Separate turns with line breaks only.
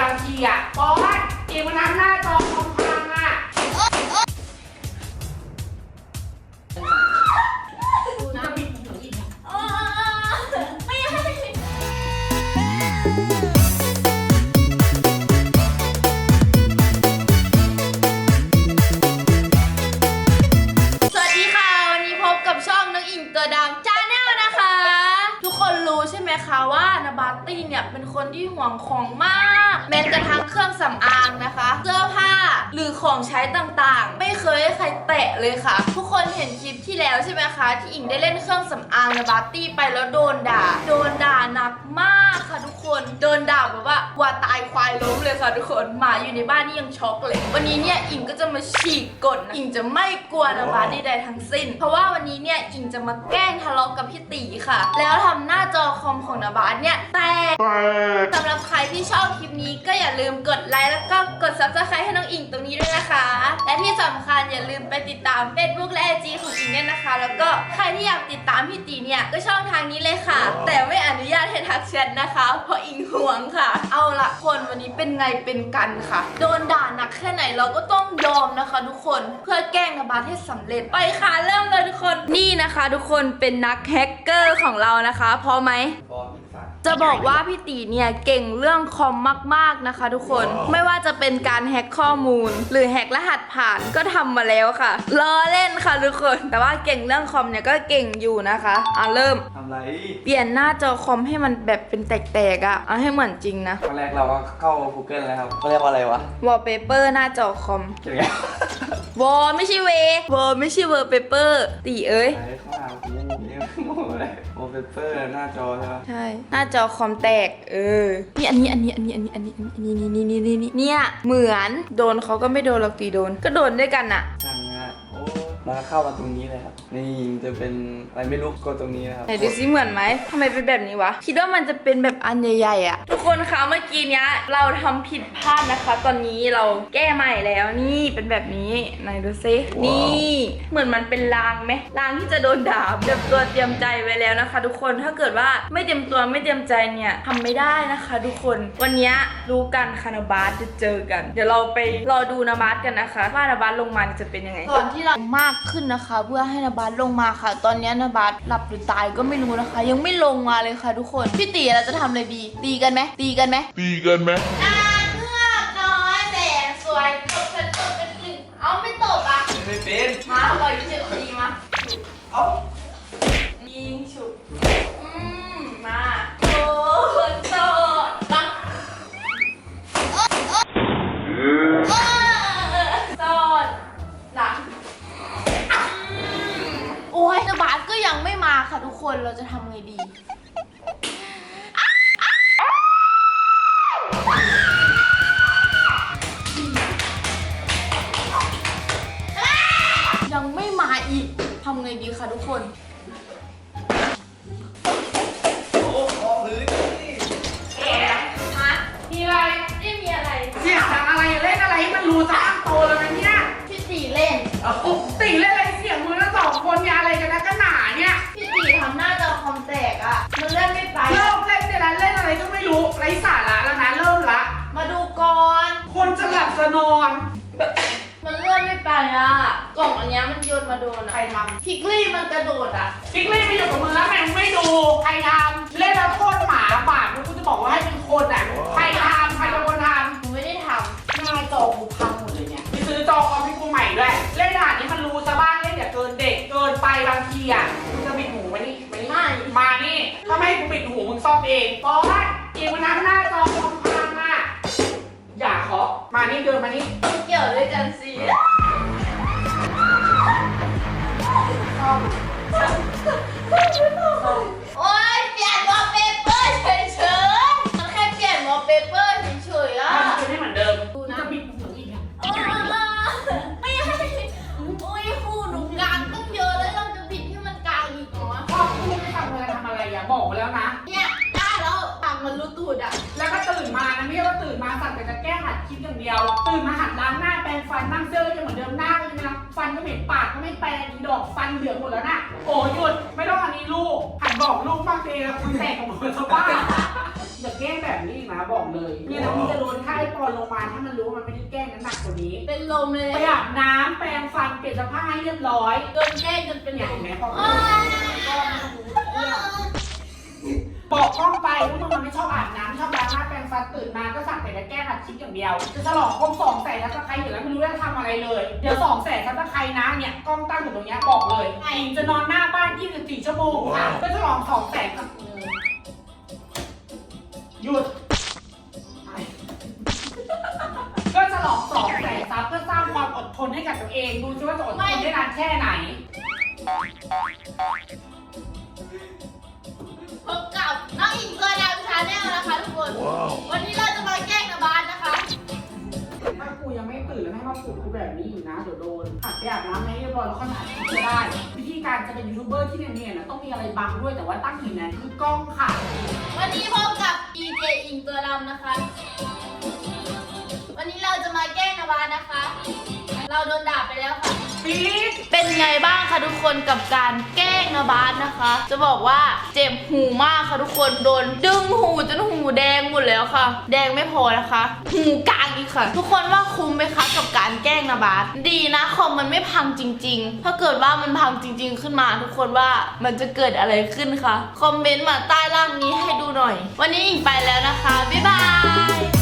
บางทีอะบอสเกมมันน้ำหน้าจอคอมพังอะ
ดูนะบิดหนูอีก
ไรู้ใช่ไหมคะว่านาบาตี้เนี่ยเป็นคนที่ห่วงของมาก แม้กระทั่งเครื่องสำอางนะคะ เสื้อผ้าหรือของใช้ต่างๆ ไม่เคยให้ใครแตะเลยค่ะ ทุกคนเห็นคลิป ที่แล้วใช่ไหมคะ ที่อิงได้เล่นเครื่องสำอางนาบาตี้ไปแล้วโดนด่า โดนด่าหนักมากค่ะทุกคน โดนด่าแบบว่าวัวตายควายล้มเลยค่ะทุกคนหมาอยู่ในบ้านนี่ยังช็อกเลย วันนี้เนี่ยอิงก็จะมาฉีกกฎนะอิงจะไม่กลัวนาบาตี้ใดทั้งสิ้น เพราะว่าวันนี้เนี่ยอิงจะมาแกล้งทะเลาะกับพี่ตีค่ะ แล้วทำหน้าจอคอมของนาบาทเนี่ยแตก สำหรับใครที่ชอบคลิปนี้ก็อย่าลืมกดไลค์แล้วก็กด subscribe ให้น้องอิงตรงนี้ด้วยนะคะ และที่สำคัญอย่าลืมไปติดตาม Facebook และ IG ของอิงเนี่ยนะคะ แล้วก็ใครที่อยากติดตามพี่ตีเนี่ยก็ช่องทางนี้เลยค่ะ แต่ไม่อนุญาตให้ทักแชทนะคะ เพราะอิงห่วงค่ะ เอาละคนวันนี้เป็นไงเป็นกันค่ะ โดนด่าหนักแค่ไหนเราก็ต้องยอมนะคะ ทุกคนเพื่อแกล้งนบาทให้สำเร็จไปค่ะเริ่มเลยทุกคนนี่นะคะ ทุกคนเป็นนักแฮกเกอร์ของเรานะคะพอไหม
ฟอร์มอีกสัตว์
จะบอกว่าพี่ตีเนี่ยเก่งเรื่องคอมมาก ๆนะคะ ทุกคน ไม่ว่าจะเป็นการแฮ็กข้อมูล หรือแฮ็กรหัสผ่านก็ทำมาแล้วค่ะล้อเล่นค่ะทุกคน แต่ว่าเก่งเรื่องคอมเนี่ยก็เก่งอยู่นะคะอะเริ่ม
ทำไร
เปลี่ยนหน้าจอคอมให้มันแบบเป็นแตกๆอะ่ะเอาให้เหมือนจริงนะ
ตอนแรกเราก็เข้า Google แล้วครับเขาเรียกว่าอะไรวะ
วอลเปเปอร์หน้าจอคอม
เกี่ย วกับ
วอลไม่ใช่เว วอลไม่ใช่เวอร์เปเปอร์ตีเอ้ย
อะไรเข้ามาผมยังงงยังงงเลยโอเปเปอร์หน้าจอใช่ปะ
ใช่ หน้าจอคอมแตก เออ นี่อันนี้อันนี้อันนี้อันนี้อันนี้อันนี้นี่นี่นี่นี่นี่เนี่ย เหมือนโดนเขาก็ไม่โดนหรอกตีโดน ก็โดนด้วยกันอะ
ช่างนะโอ้ มาเข้ามาตรงนี้เลยครับ นี่จะเป็นอะไรไม่รู้กดตรงนี้นะครับ
ไหนดูซิเหมือนไหมทำไมเป็นแบบนี้วะ คิดว่ามันจะเป็นแบบอันใหญ่ๆอะทุกคนคะเมื่อกี้เนี้ยเราทำผิดพลาดนะคะ ตอนนี้เราแก้ใหม่แล้วนี่เป็นแบบนี้ไหนดูซินี่เหมือนมันเป็นรางไหมรางที่จะโดนด่าเตรียมตัวเตรียมใจไว้แล้วนะคะ ทุกคนถ้าเกิดว่าไม่เตรียมตัวไม่เตรียมใจเนี่ยทำไม่ได้นะคะ ทุกคนวันเนี้ยรู้กันคานาบาสจะเจอกัน เดี๋ยวเราไปรอดูนาบาสกันนะคะ ว่านาบาสลงมาจะเป็นยังไงก่อนที่เรามากขึ้นนะคะ เพื่อให้นาบาสลงมาค่ะ ตอนนี้นาบาสหลับหรือตายก็ไม่รู้นะคะ ยังไม่ลงมาเลยค่ะทุกคนพี่ตีเราจะทำอะไรดี ตีกันไหมตีกันไหม
ตีกันไหม
นางเงือกน้อยแสนสวยตบฉันตบกันหนึ่งเอาไม่ตบอะ
ไม่เป็น
มาปล่อยเชือกดีมา
เอ้า
ยิงฉุบ ยังไม่มาค่ะทุกคนเราจะทำไงดี ยังไม่มาอีกทำไงดีคะทุกคน
โอ้ขอพื้นนี่
เอ๊ะฮะมีอะไรไม่มีอะไร
เสียงดังอะไรเล่นอะไรให้มันรู้จะอ้างโตแล้วนะเนี่ย
พี่ตีเล่น
เอ้า
โอ้ติเล่นอะไร อ
มแตกอะมันเล่นไม่ไป
เริ่มเล่นเดี๋ยวนั้นเล่นอะไรก็ไม่รู้ไร้สาระแล้วนะเริ่มละ
มาดูก่อน
คนจะหลับจะนอน
มันเลื่อนไม่ไปอะกล่องอันเนี้ยมันโยนมาโดน
ใคร
อะ
ท
พิกลี่มันกระโดดอะำ
พิกลี่ไปอยู่กับมือแล้วทำไมมึงไม่ดู ใครท มานี่เดินมานี่ไม่เกี่
ยวด้วยกันสิาตื่น
มาสั่งแต่จะแก้หัดคิดอย่างเดียวตื่นมาหัดล้างหน้าแปรงฟันนั่งเสื้อก็ยังเหมือนเดิมหน้าก็ยังนะฟันก็เหม็นปากก็ไม่แปรงอีดอกฟันเหลืองหมดแล้วน่ะโอ้หยุดไม่ต้องอันนี้ลูกหัดบอกลูกบ้างเองคุณแตกของมือชาวบ้านจะแกล้งแบบนี้อีกนะบอกเลยเนี่ยนะมึงจะโดนถ้าไอ้ปอนลงมาถ้ามันรู้ว่ามันไม่ได้แกล้งนั้นหนักกว่านี้
เป็นลมเลย
ไปอาบน้ำแปรงฟันเปลี่ยนเสื้อผ้าให้เรียบร้อย
โดนแกล้งจนเป็น
เนี่
ล
ยเห็
ม
นไหมพอบอกกล้องไปว่ามึงมันไม่ชอบอาบน้ำ ฟันตื่นมาก็สั่งแต่จะแกล้งอัดคลิปอย่างเดียว จะฉลองครบสองแสนแล้วจะใครอยู่แล้วไม่รู้จะทำอะไรเลย เดี๋ยวสองแสนถ้าจะใครนะเนี่ยกล้องตั้งอยู่ตรงเนี้ยบอกเลยไอ้จะนอนหน้าบ้าน24ชั่วโมงค่ะก็ฉลองสองแสนกับหยุดก็ฉลองสองแสนซับเพื่อสร้างความอดทนให้กับตัวเอง ดูซิว่าจะอดทนได้นานแค่ไหน
วันนี้เราจะมาแกล้งนาบานนะคะ
ถ้ากูยังไม่ตื่นแล้วให้มาปลุกกูแบบนี้อีกนะเดี๋ยวโดนอัดไปอาบน้ำให้เรียบร้อยแล้วค่อยมาอัดคลิปก็ได้ วิธีการจะเป็นยูทูบเบอร์ที่เนียนๆนะต้องมีอะไรบังด้วยแต่ว่าตั้งหินนั้นคือกล้องค่ะ
วันนี้พบกับ EJ อิงตัวดำนะคะ วันนี้เราจะมาแกล้งนาบานนะคะ เราโดนด่าไปแล้วค่ะ
ปี๊ด
เป็นไงบ้างคะทุกคนกับการแกล้งนาบาสนะคะ จะบอกว่าเจ็บหูมากค่ะทุกคนโดนดึงหูจน หูแดงหมดแล้วค่ะ แดงไม่พอนะคะ หูกลางอีกค่ะ ทุกคนว่าคุ้มไหมคะกับการแกล้งนะบาสดีนะคอมมันไม่พังจริง ๆ ถ้าเกิดว่ามันพังจริง ๆ ขึ้นมา ทุกคนว่ามันจะเกิดอะไรขึ้นคะคอมเมนต์มาใต้ล่างนี้ให้ดูหน่อย วันนี้อิงไปแล้วนะคะบ๊ายบาย